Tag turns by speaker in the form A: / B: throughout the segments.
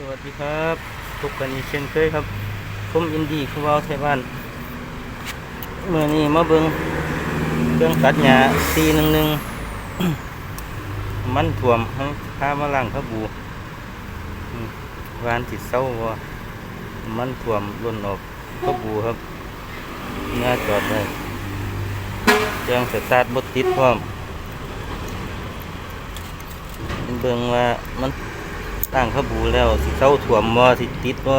A: สวัสดีครับพบกันอีกเช่นเคยครับ ผมอินดี้คือวาวไทยบ้านเมื่อนี้มาเบิงเครื่องตัดหญ้าซีหนึ่งหนึ่งมันถ่วมให้พามาล่างพระบูวานจิตเศร้าว่ามันถ่วมล่นออกพระบูครับหน้าจอดเลยเครื่องสตาร์ทบดติดพร้อมเบิงว่ามัน ตั้งขบูแล้วสิเศร้าถ่วมบ่สิติดบ่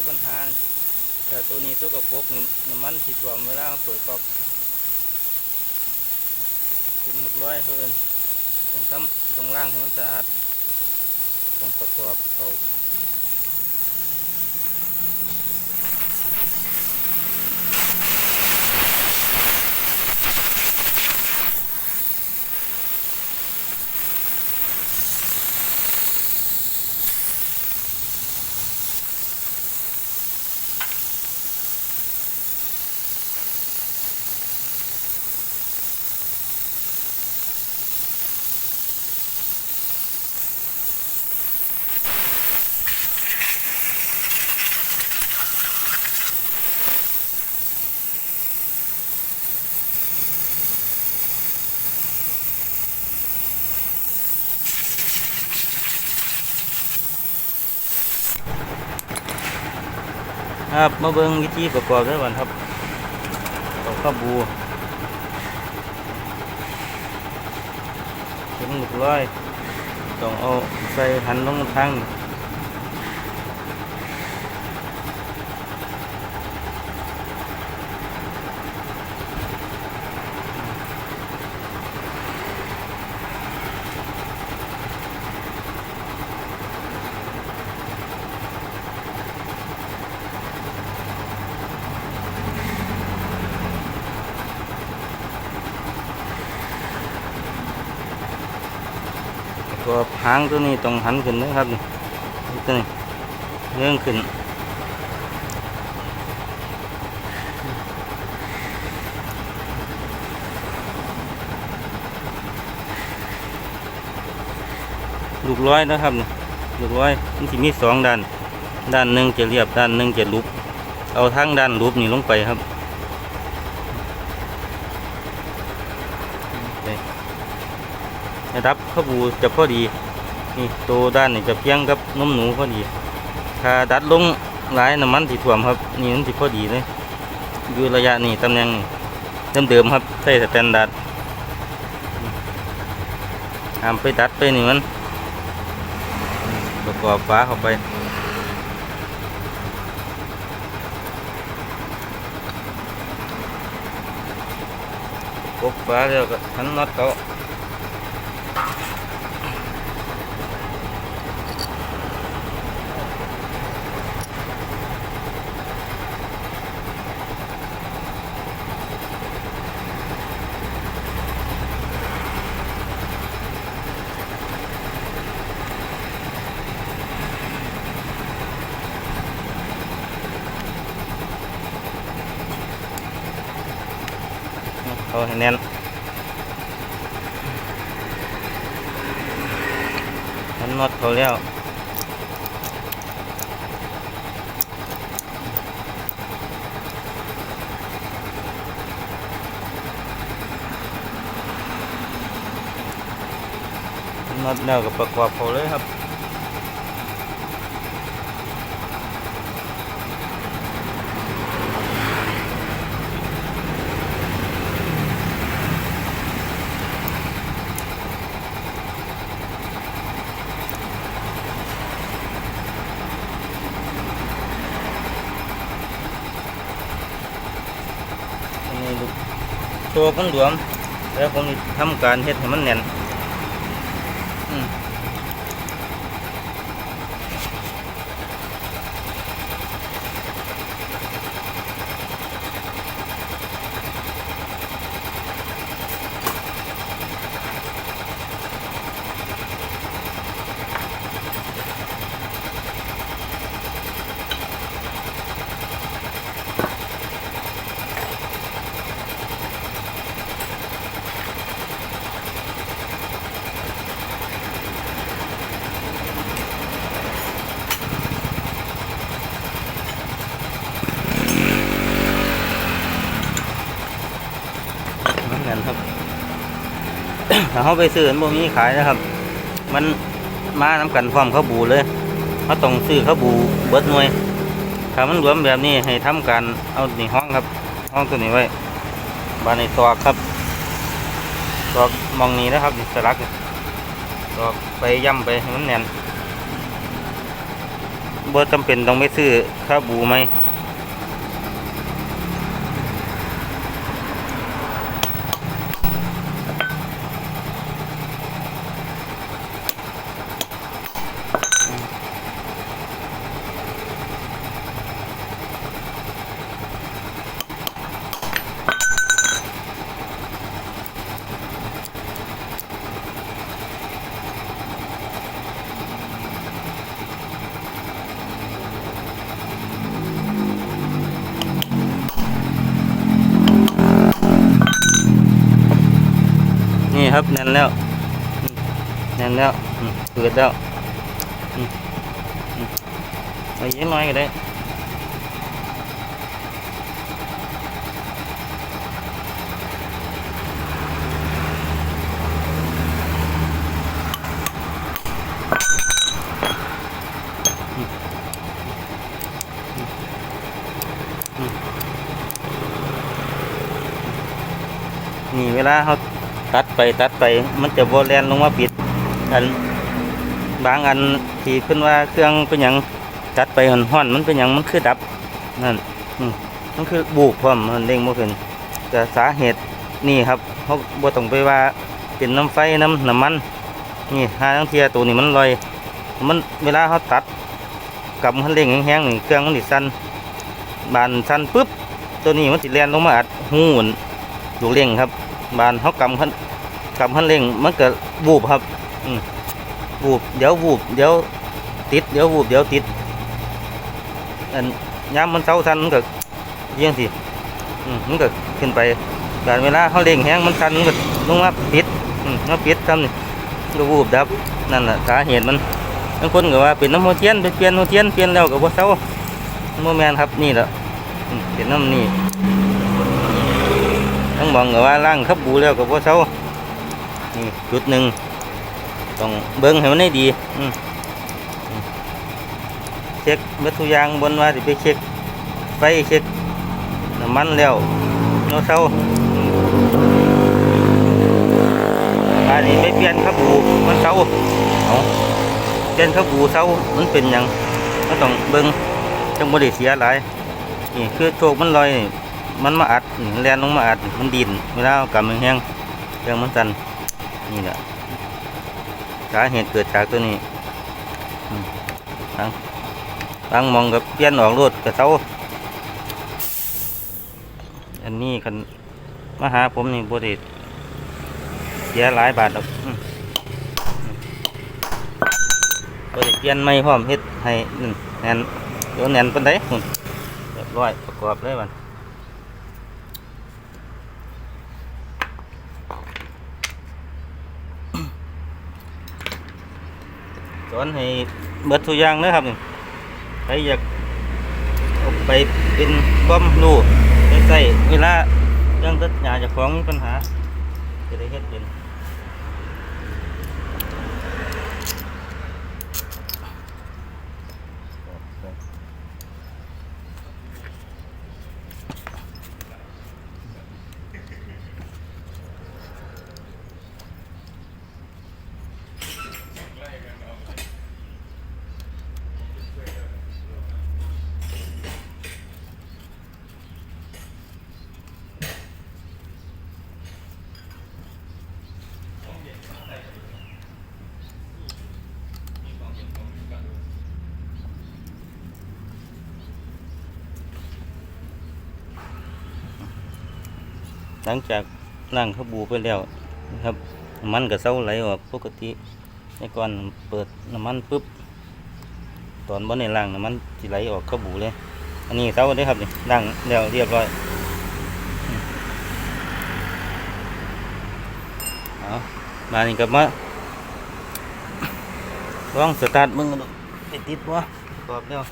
A: ตัวปัญหาแต่ตัวนี้ตัวกับปรกน้ำมันสิถ่วเวลาเปิดกอกถึงหนุกร้อยเพื่อนต้องทำตรงล่างให้มันสะอาดต้องประกอบเขา ครับมาเบิ้งวิธีประกอบด้วยก่อนครับตอกข้าบูถึงหนุกร้อยต้องเอาใส่หันลงทาง ตัวหางตัวนี้ต้องหันขึ้นนะครับนี่ตัวนี้เรื่องขึ้นลูกร้อยนะครับนี่ลูกร้อยมันจะมีสองด้าน ด้านหนึ่งจะเรียบด้านหนึ่งจะลุบ เอาทั้งด้านลุบนี่ลงไปครับโอเค ระดับ ข้าวบูจะพอดี นี่ตัวด้านนี่จะเพียงกับนมหนูพอดี ถ้าดัดลงหลายน้ำมันที่ถ่วมครับ นี่มันสิพอดีเลยอยู่ระยะนี่ตำแหน่งนี่เดิมๆครับใส่สแตนดาร์ดห้ามไปดัดไปนี่มันประกอบฟ้าเข้าไปกบฟ้าแล้วก็ทันน็อตเขา เอาให้แน่นมันน็อตเขาแล้วน็อตแล้วก็ประกอบเขาเลยครับ ตัวของหลวม แล้วผมทำการเฮ็ดให้มันแน่น ถ้าเขาไปซื้อมันบ่มีขายนะครับ มันมาน้ำกันพร้อมข้าบูเลยเขาต้องซื้อข้าบูเบิดหน่วยถ้ามันรวมแบบนี้ให้ทำการเอานี่ห้องครับ ห้องตัวนี้ไว้บานในตอกครับตอกมองนี้นะครับสลักตอกไปย่ำไปให้มันแน่นบ่จำเป็นต้องไปซื้อข้าบูไหม นี่ ครับแน่นแล้วอืมแน่นแล้วอืมเปิดแล้วอืมอืมเอาอีกน้อยก็ได้อืมอืมนี่เวลาเขา ตัดไปตัดไปมันจะโบแลนลงมาปิด อันบางอันที่ขึ้นว่าเครื่องเป็นอย่างตัดไปห่อนห่อนมันเป็นอย่างมันคือดับนั่นมันคือบูบพร้อมมันเด้งบ่ขึ้นแต่สาเหตุนี่ครับเขาบ่ต้องไปว่าเป็นน้ำไฟน้ำน้ำมันนี่หาทั้งเทียตัวนี้มันลอย มันเวลาเขาตัดกับมันเร่งแห้งๆนี่เครื่องมันสิสั่นบานสั่นปุ๊บตัวนี้มันสิดแลนลงมาอัดหูนลูกเร่งครับ บานเขากำคันกำคันเร่งมันเกิดวูบครับอืวูบเดี๋ยววูบเดี๋ยวติดเดี๋ยววูบเดี๋ยวติดอันย้ำมันเศร้าสันมันก็เยี่ยงสิมันก็ขึ้นไปการเวลาเขาเร่งแห้งมันสันมันก็ลงมาปิดอมาปิดซ้ำนี่ก็วูบดับนั่นแหละสาเหตุมันบางคนก็ว่าเป็นน้ำหัวเทียนไปเปลี่ยนหัวเทียนเปลี่ยนแล้วก็บ่เศร้าโมแมนครับนี่แหละอืมเป็นน้ำนี่ ทั้งมองก็ว่าล่างขับบูแล้วกับว่าเช้านี่จุดหนึ่งต้องเบิ้งให้มันได้ดีเช็คเบัตทุยางบนว่าจะไปเช็คไฟเช็คน้ำมันแล้วโนเช้าอันนี้ไปเปลี่ยนขับบูมันเช้าเอาเปลี่ยนขับบูเช้ามันเป็นยังก็ต้องเบิ้งจังบริเสียหลายนี่คือโชคมันลอย มันมาอัดนี่แลนลงมาอัดมันดินเวลากำมันแห้งเรื่องมันสันนี่แหละสาเหตุเกิดจากตัวนี้อืมบางบางมองกับเปลี่ยนออกรถกระเซ้าอันนี้คันมาหาผมนี่บริเสียหลายบาทดอกอืมอืมบริเปลี่ยนไม่พร้อมเฮ็ดให้นั่นแนนเดี๋ยวแน่นปานใดหุ่นเรียบร้อยประกอบเลยบัน อนให้เบิดทุกอย่างนะครับนี่ใครอยากเอาไปเป็นความรู้ไปใส่เวลาเรื่องตัดหญ้าเจะของปัญหาจะได้เฮ็ดเป็น ห ลังจากล้างขบูไปแล้วนะครับน้ำมันก็เศร้าไหลออกปกติในก่อนเปิดน้ำมันปุ๊บตอนบนในล้างน้ำมันจะไหลออกขบูเลย อันนี้เศร้าได้ครับนี่ล้างแล้วเรียบร้อยเอามานี่กับมาลองสตาร์ทมึงกันดูไปติดวะกรอบแล้ว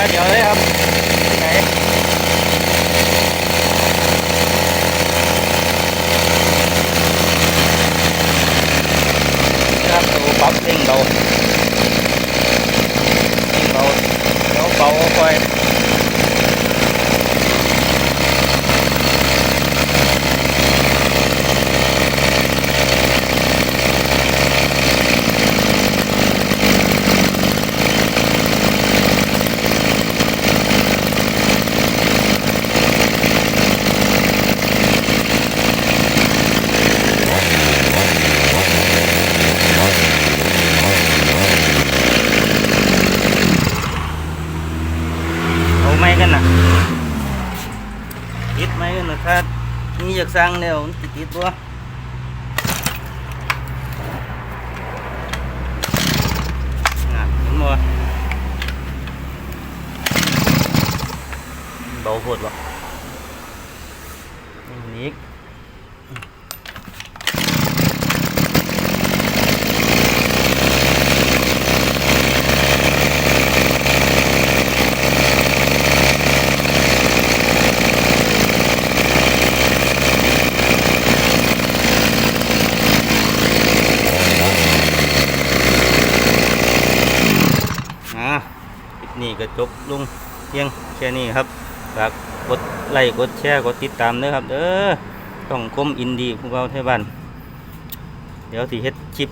A: ดี๋ยวเดี๋ยวเลยครับไหนครับดูปั๊บเร่งเบาเร่งเบาเดี๋ยวเบาค่อยเอาไม้กันนะติดไม้กั นนะถ้านี่อยากสร้างแนวติดติดตัวงานเห็นบ่เบาโหดวะนี่อีก อ่าคลิปนี้ก็ จบลงเพียงแค่นี้ครับฝากกดไลค์กดแชร์กดติดตามเด้อครับเด้อต้องคมอินดีพวกเราไทยบ้านเดี๋ยวสิเฮ็ดคลิป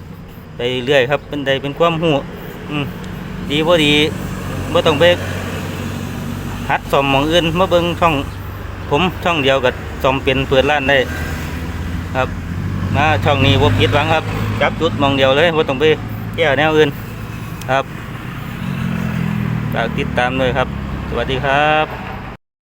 A: ไปเรื่อยครับเป็นใดเป็นความหูอืมดีบ่ดีบ่ต้องไปหัดสอมมองอื่นมาเบิ่งช่อง ผมช่องเดียวกับสอมเป็นเปิดร้านได้ ครับมาช่องนี้บ่ผิดหวังครับจับจุดมองเดียวเลยบ่ต้องไปแก้แนวอื่น ฝากติดตามเลยครับ สวัสดีครับ